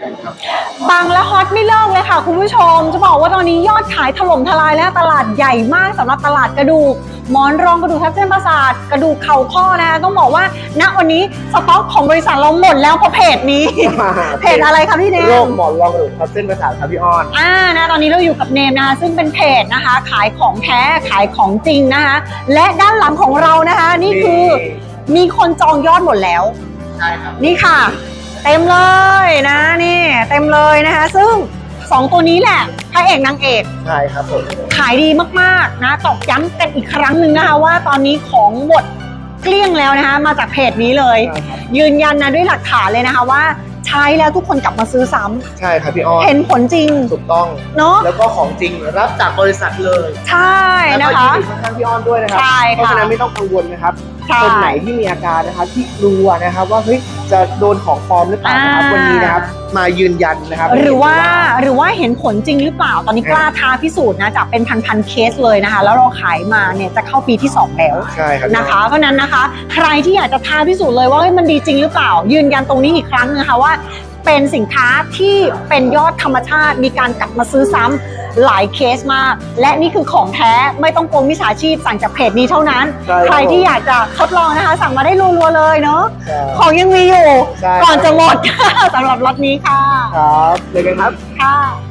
ครับปังและฮอตไม่เลิกเลยค่ะคุณผู้ชม จะบอกว่าตอนนี้ยอดขายถล่มทลายและตลาดใหญ่มากสำหรับตลาดกระดูกหมอนรองกระดูกทับเส้นประสาทกระดูกเข่าข้อนะคะต้องบอกว่าณวันนี้สต็อกของบริษัทเราหมดแล้วเพราะเพจนี้ เพจอะไรคะพี่เนโรมคหมอนรองกระดูกทับเส้นประสาทครับพี่อ้อนอ่านะตอนนี้เราอยู่กับเนมนะคะซึ่งเป็นเพจนะคะ ขายของแท้ขายของจริงนะคะ และด้านหลังของเรานะคะ นี่คือมีคนจองยอดหมดแล้วใช่ครับนี่ค่ะ เต็มเลย นะนี่เต็มเลยนะคะ ซึ่งสองตัวนี้แหละพระเอกนางเอก ใช่ครับผมขายดีมากๆนะตอกย้ำกันอีกครั้งหนึ่งนะคะว่าตอนนี้ของหมดเกลี้ยงแล้วนะคะ มาจากเพจนี้เลยใช่ครับยืนยันนะด้วยหลักฐานเลยนะคะว่าใช้แล้วทุกคนกลับมาซื้อซ้ำใช่ครับพี่อ้อนเห็นผลจริงถูกต้องเนาะแล้วก็ของจริงรับจากบริษัทเลย ใช่แล้วนะก็ยิคะนดีข้างๆพี่อ้อนด้วยนะครัใช่เพราะค่ะฉะนั้นไม่ต้องกังวลนะครับใช่คนไหนที่มีอาการนะครับที่กลัวนะครับว่าเฮ้ย จะโดนของปลอมหรือเปล่านะครับอ่าวันนี้นะครับมายืนยันนะครับหรือว่าหรือว่าเห็นผลจริงหรือเปล่า ตอนนี้กล้าท้าพิสูจน์นะจากเป็นพันๆเคสเลยนะคะ แล้วเราขายมาเนี่ยจะเข้าปีที่ 2 แล้วใช่ครับนะคะ เพราะฉะนั้นนะคะ ใครที่อยากจะท้าพิสูจน์เลยว่าเฮ้ยมันดีจริงหรือเปล่า ยืนยันตรงนี้อีกครั้งนะคะว่า เป็นสินค้าที่เป็นยอดธรรมชาติมีการกลับมาซื้อซ้ำ หลายเคสมาก และนี่คือของแท้ไม่ต้องโกงมิจฉาชีพสั่งจากเพจนี้เท่านั้น ใช่ใครที่อยากจะทดลองนะคะ สั่งมาได้รัวๆเลยเนาะใช่ของยังมีอยู่ ใช่ ก่อนจะหมด สำหรับล็อตนี้ค่ะครับเลยกันครับ ค่ะ